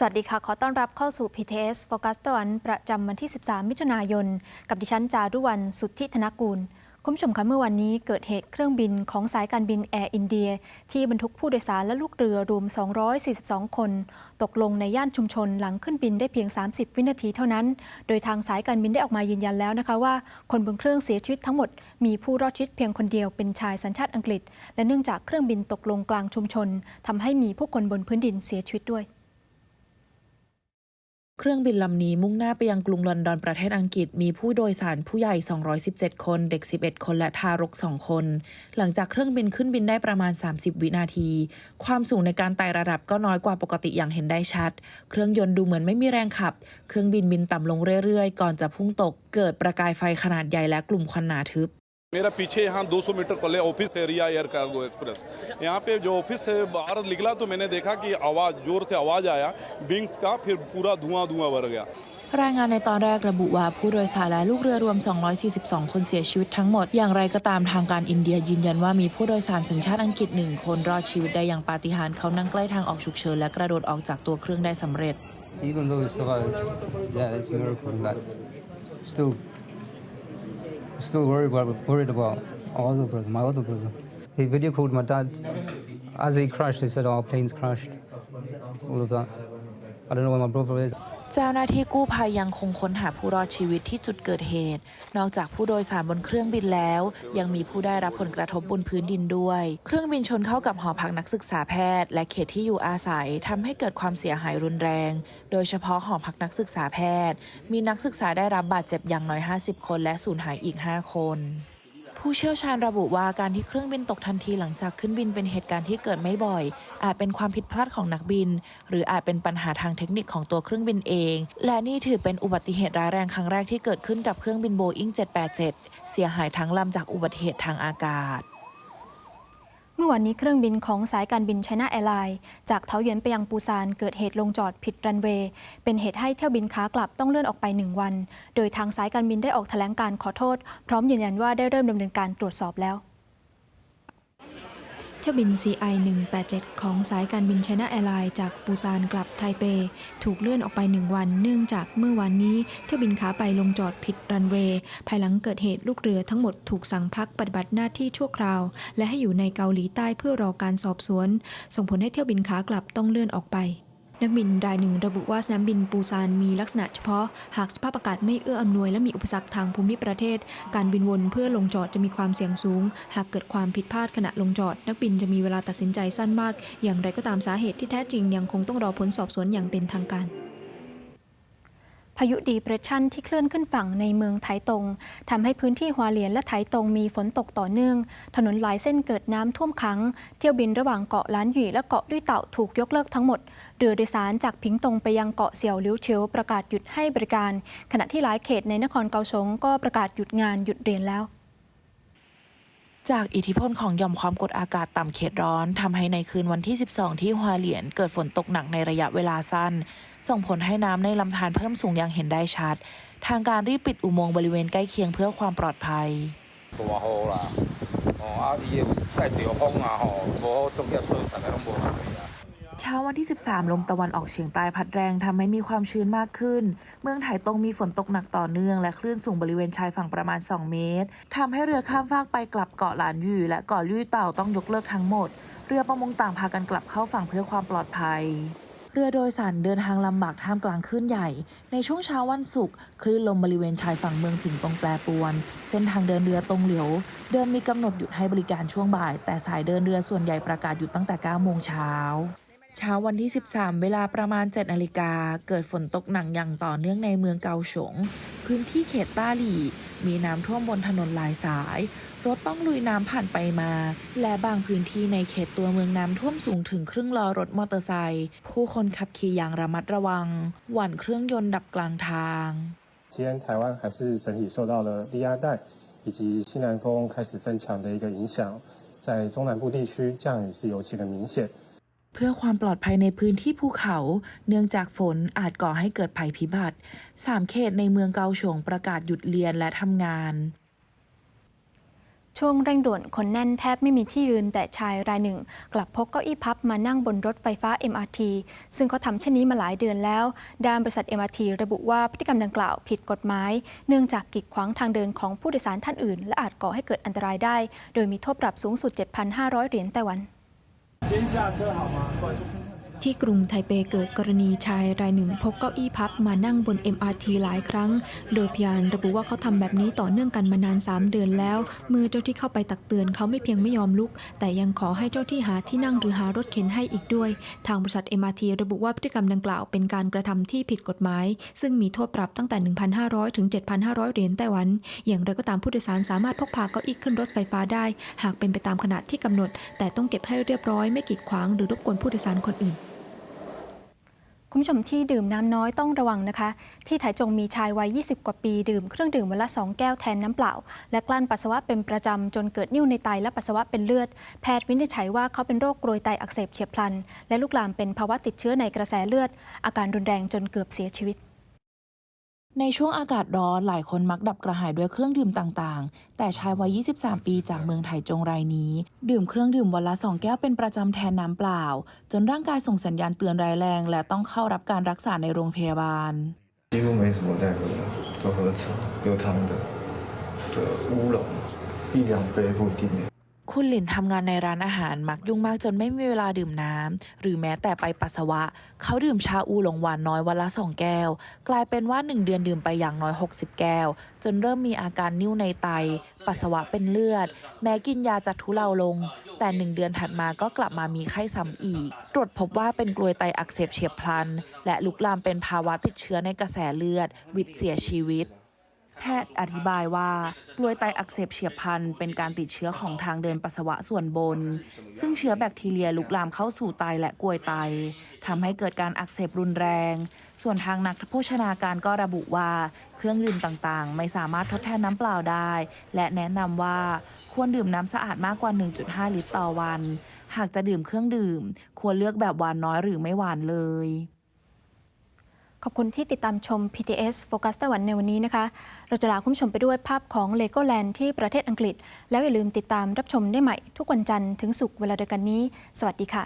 สวัสดีค่ะ ขอต้อนรับเข้าสู่ PTS โฟกัสตอนประจำวันที่ 13 มิถุนายน กับดิฉันจารุวรรณสุทธิธนกูล คุณผู้ชมคะเมื่อวันนี้เกิดเหตุเครื่องบินของสายการบินแอร์อินเดีย ที่บรรทุกผู้โดยสารและลูกเรือรวม 242 คน ตกลงในย่านชุมชนหลังขึ้นบินได้เพียง 30 วินาทีเท่านั้น โดยทางสายการบินได้ออกมายืนยันแล้วนะคะว่า คนบนเครื่องเสียชีวิตทั้งหมด มีผู้รอดชีวิตเพียงคนเดียวเป็นชายสัญชาติอังกฤษ และเนื่องจากเครื่องบินตกลงกลางชุมชนทำให้มีผู้คนบนพื้นดินเสียชีวิตด้วย เครื่องบินลำนี้มุ่งหน้าไปยังกรุงลอนดอนประเทศอังกฤษ มีผู้โดยสารผู้ใหญ่ 217 คน เด็ก 11 คนและทารก 2 คน หลังจากเครื่องบินขึ้นบินได้ประมาณ 30 วินาที ความสูงในการไต่ระดับก็น้อยกว่าปกติอย่างเห็นได้ชัด เครื่องยนต์ดูเหมือนไม่มีแรงขับ เครื่องบินบินต่ำลงเรื่อยๆ ก่อนจะพุ่งตก เกิดประกายไฟขนาดใหญ่และกลุ่มควันหนาทึบ मेरा पीछे यहाँ 200 मीटर पहले office area air cargo express यहाँ पे जो ऑफिस से बाहर निकला तो मैंने देखा कि आवाज़ जोर से आवाज़ आया विंग्स का फिर पूरा धुआं धुआं भर गया รายงานในตอนแรกระบุว่าผู้โดยสารและลูกเรือรวม 242 คนเสียชีวิตทั้งหมด อย่างไรก็ตามทางการอินเดียยืนยันว่ามีผู้โดยสารสัญชาติอังกฤษหนึ่งคนรอดชีวิตได้อย่างปาฏิหาริย์เขานั่งใกล้ทางออกฉุกเฉินและกระโดดออกจากตัวเครื่องได้สำเร็จ still, worried about, worried about our other brother, my other brother. He video called my dad. As he crashed, he said, "Our plane's crashed." All of that. I don't know where my brother is. เจ้าหน้าที่กู้ภัยยังคงค้นหาผู้รอดชีวิตที่จุดเกิดเหตุ นอกจากผู้โดยสารบนเครื่องบินแล้ว ยังมีผู้ได้รับผลกระทบบนพื้นดินด้วย เครื่องบินชนเข้ากับหอพักนักศึกษาแพทย์ และเขตที่อยู่อาศัยทำให้เกิดความเสียหายรุนแรง โดยเฉพาะหอพักนักศึกษาแพทย์ มีนักศึกษาได้รับบาดเจ็บอย่างน้อย 50 คนและสูญหายอีก 5 คน ผู้เชี่ยวชาญระบุว่าการที่เครื่องบินตกทันทีหลังจากขึ้นบินเป็นเหตุการณ์ที่เกิดไม่บ่อย อาจเป็นความผิดพลาดของนักบิน หรืออาจเป็นปัญหาทางเทคนิคของตัวเครื่องบินเอง และนี่ถือเป็นอุบัติเหตุร้ายแรงครั้งแรกที่เกิดขึ้นกับเครื่องบินโบอิง787 เสียหายทั้งลำจากอุบัติเหตุทางอากาศ เมื่อวันนี้เครื่องบินของสายการบินไชน่าแอร์ไลน์จากเทาเยวนไปยังปูซานเกิดเหตุลงจอดผิดรันเวย์ เป็นเหตุให้เที่ยวบินขากลับต้องเลื่อนออกไป1วัน โดยทางสายการบินได้ออกแถลงการขอโทษ พร้อมยืนยันว่าได้เริ่มดำเนินการตรวจสอบแล้ว ที่ยวบิน CI 187ของสายการบินไชน่าแอร์ไลน์จากปูซานกลับไทเป ถูกเลื่อนออกไป 1 วัน เนื่องจากเมื่อวันนี้เที่ยวบินขาไปลงจอดผิดรันเวย์ ภายหลังเกิดเหตุลูกเรือทั้งหมดถูกสั่งพักปฏิบัติหน้าที่ชั่วคราว และให้อยู่ในเกาหลีใต้เพื่อรอการสอบสวน ส่งผลให้เที่ยวบินขากลับต้องเลื่อนออกไป นักบินรายหนึ่งระบุว่าสนามบินปูซานมีลักษณะเฉพาะ หากสภาพอากาศไม่เอื้ออำนวยและมีอุปสรรคทางภูมิประเทศ การบินวนเพื่อลงจอดจะมีความเสี่ยงสูง หากเกิดความผิดพลาดขณะลงจอด นักบินจะมีเวลาตัดสินใจสั้นมาก อย่างไรก็ตามสาเหตุที่แท้จริงยังคงต้องรอผลสอบสวนอย่างเป็นทางการ พายุดีเพรสชันที่เคลื่อนขึ้นฝั่งในเมืองไถตงทำให้พื้นที่หัวาเลียนและไถตงมีฝนตกต่อเนื่อง ถนนหลายเส้นเกิดน้ำท่วมขัง เที่ยวบินระหว่างเกาะล้านหยี่และเกาะด้วยเต่าถูกยกเลิกทั้งหมด เรือโดยสารจากพิงตงไปยังเกาะเสี่ยวลิ้วเชียวประกาศหยุดให้บริการ ขณะที่หลายเขตในนครเกาสงก็ประกาศหยุดงานหยุดเรียนแล้ว จากอิทธิพลของย่อมความกดอากาศต่ำเขตร้อนทำให้ในคืนวันที่ 12 ที่ฮวาเหลียนเกิดฝนตกหนักในระยะเวลาสั้น ส่งผลให้น้ำในลำธารเพิ่มสูงอย่างเห็นได้ชัด ทางการรีบปิดอุโมงค์บริเวณใกล้เคียงเพื่อความปลอดภัยอ๋ออาดีใกล้เตียวห้องอะหอบทุกอย่างสุดแต่ก็ต้องบ่ ช้าวันที่ 13 ลมตะวันออกเฉียงใต้พัดแรงทำให้มีความชื้นมากขึ้น เมืองไถตรงมีฝนตกหนักต่อเนื่อง และคลื่นสูงบริเวณชายฝั่งประมาณ 2 เมตรทำให้เรือข้ามฟากไปกลับเกาะหลานยู่และเกาะลุยเต่าต้องยกเลิกทั้งหมด เรือประมงต่างพากันกลับเข้าฝั่งเพื่อความปลอดภัยเรือโดยสารเดินทางลำบากท่ามกลางคลื่นใหญ่ ในช่วงเช้าวันศุกร์คลื่นลมบริเวณชายฝั่งเมืองผิงตงแปรปวน เส้นทางเดินเรือตรงเหลียว เดิมมีกำหนดหยุดให้บริการช่วงบ่าย แต่สายเดินเรือส่วนใหญ่ประกาศหยุดตั้งแต่ 9 โมงเช้า เช้าวันที่ 13 เวลาประมาณ 7 นาฬิกา เกิดฝนตกหนักอย่างต่อเนื่องในเมืองเกาฉง พื้นที่เขตต้าหลี่ มีน้ำท่วมบนถนนหลายสาย รถต้องลุยน้ำผ่านไปมา และบางพื้นที่ในเขตตัวเมืองน้ำท่วมสูงถึงครึ่งล้อรถมอเตอร์ไซค์ ผู้คนขับขี่อย่างระมัดระวัง หวั่นเครื่องยนต์ดับกลางทาง 今天台湾还是整体受到了低压带以及西南风开始增强的一个影响，在中南部地区降雨是尤其的明显。 เพื่อความปลอดภัยในพื้นที่ภูเขา เนื่องจากฝนอาจก่อให้เกิดภัยพิบัติสามเขตในเมืองเกาฉงประกาศหยุดเรียนและทำงาน ช่วงเร่งด่วนคนแน่นแทบไม่มีที่ยืนแต่ชายรายหนึ่ง กลับพกเก้าอี้พับมานั่งบนรถไฟฟ้า MRT ซึ่งเขาทำเช่นนี้มาหลายเดือนแล้ว ด้านบริษัท MRT ระบุว่าพฤติกรรมดังกล่าวผิดกฎหมาย เนื่องจากกีดขวางทางเดินของผู้โดยสารท่านอื่น และอาจก่อให้เกิดอันตรายได้ โดยมีโทษปรับสูงสุด 7,500 เหรียญไต้หวัน 先下车好吗？各位 ที่กรุงไทเปเกิดกรณีชายรายหนึ่งพกเก้าอี้พับมานั่งบน MRT หลายครั้ง โดยพยานระบุว่าเขาทำแบบนี้ต่อเนื่องกันมานาน 3 เดือนแล้ว มือเจ้าที่เข้าไปตักเตือนเขาไม่เพียงไม่ยอมลุก แต่ยังขอให้เจ้าที่หาที่นั่งหรือหารถเข็นให้อีกด้วย ทางบริษัท MRT ระบุว่าพฤติกรรมดังกล่าวเป็นการกระทำที่ผิดกฎหมาย ซึ่งมีโทษปรับตั้งแต่ 1,500 ถึง 7,500 เหรียญไต้หวัน อย่างไรก็ตามผู้โดยสารสามารถพกพาเก้าอี้ขึ้นรถไฟฟ้าได้ หากเป็นไปตามขนาดที่กำหนด แต่ต้องเก็บให้เรียบร้อยไม่กีดขวางหรือรบกวนผู้โดยสารคนอื่น คุณผู้ชมที่ดื่มน้ำน้อยต้องระวังนะคะ ที่ไถจงมีชายวัย 20 กว่าปี ดื่มเครื่องดื่มวันละ 2 แก้วแทนน้ำเปล่า และกลั้นปัสสาวะเป็นประจำจนเกิดนิ่วในไตและปัสสาวะเป็นเลือด แพทย์วินิจฉัยว่าเขาเป็นโรคกรวยไตอักเสบเฉียบพลัน และลุกลามเป็นภาวะติดเชื้อในกระแสเลือด อาการรุนแรงจนเกือบเสียชีวิต ในช่วงอากาศร้อนหลายคนมักดับกระหายด้วยเครื่องดื่มต่างๆ แต่ชายวัย 23 ปีจากเมืองไถจงรายนี้ ดื่มเครื่องดื่มวันละ 2 แก้วเป็นประจำแทนน้ำเปล่า จนร่างกายส่งสัญญาณเตือนร้ายแรง และต้องเข้ารับการรักษาในโรงพยาบาล 几乎没什么在喝的，都喝茶有汤的的乌龙，一两杯不一定。 คุณหลินทำงานในร้านอาหารมักยุ่งมากจนไม่มีเวลาดื่มน้ำหรือแม้แต่ไปปัสสาวะ เขาดื่มชาอูหลงหวานน้อยวันละสองแก้ว กลายเป็นว่า1เดือนดื่มไปอย่างน้อย 60 แก้ว จนเริ่มมีอาการนิ่วในไต ปัสสาวะเป็นเลือด แม้กินยาจะทุเลาลง แต่1เดือนถัดมาก็กลับมามีไข้ซ้ำอีก ตรวจพบว่าเป็นกลวยไตอักเสบเฉียบพลัน และลุกลามเป็นภาวะติดเชื้อในกระแสเลือด วิตเสียชีวิต แพทย์อธิบายว่ากลวยไตอักเสบเฉียบพลันเป็นการติดเชื้อของทางเดินปัสสาวะส่วนบน ซึ่งเชื้อแบคทีเรียลุกลามเข้าสู่ไตและกลวยไตทำให้เกิดการอักเสบรุนแรง ส่วนทางนักโภชนาการก็ระบุว่าเครื่องดื่มต่างๆ ไม่สามารถทดแทนน้ำเปล่าได้ และแนะนำว่าควรดื่มน้ำสะอาดมากกว่า 1.5 ลิตรต่อวัน หากจะดื่มเครื่องดื่ม ควรเลือกแบบหวานน้อยหรือไม่หวานเลย ขอบคุณที่ติดตามชม PTS Focus ไต้หวันในวันนี้นะคะ เราจะลาคุณผู้ชมไปด้วยภาพของ Legoland ที่ประเทศอังกฤษ แล้วอย่าลืมติดตามรับชมได้ใหม่ ทุกวันจันทร์ถึงศุกร์เวลาเดียวกันนี้ สวัสดีค่ะ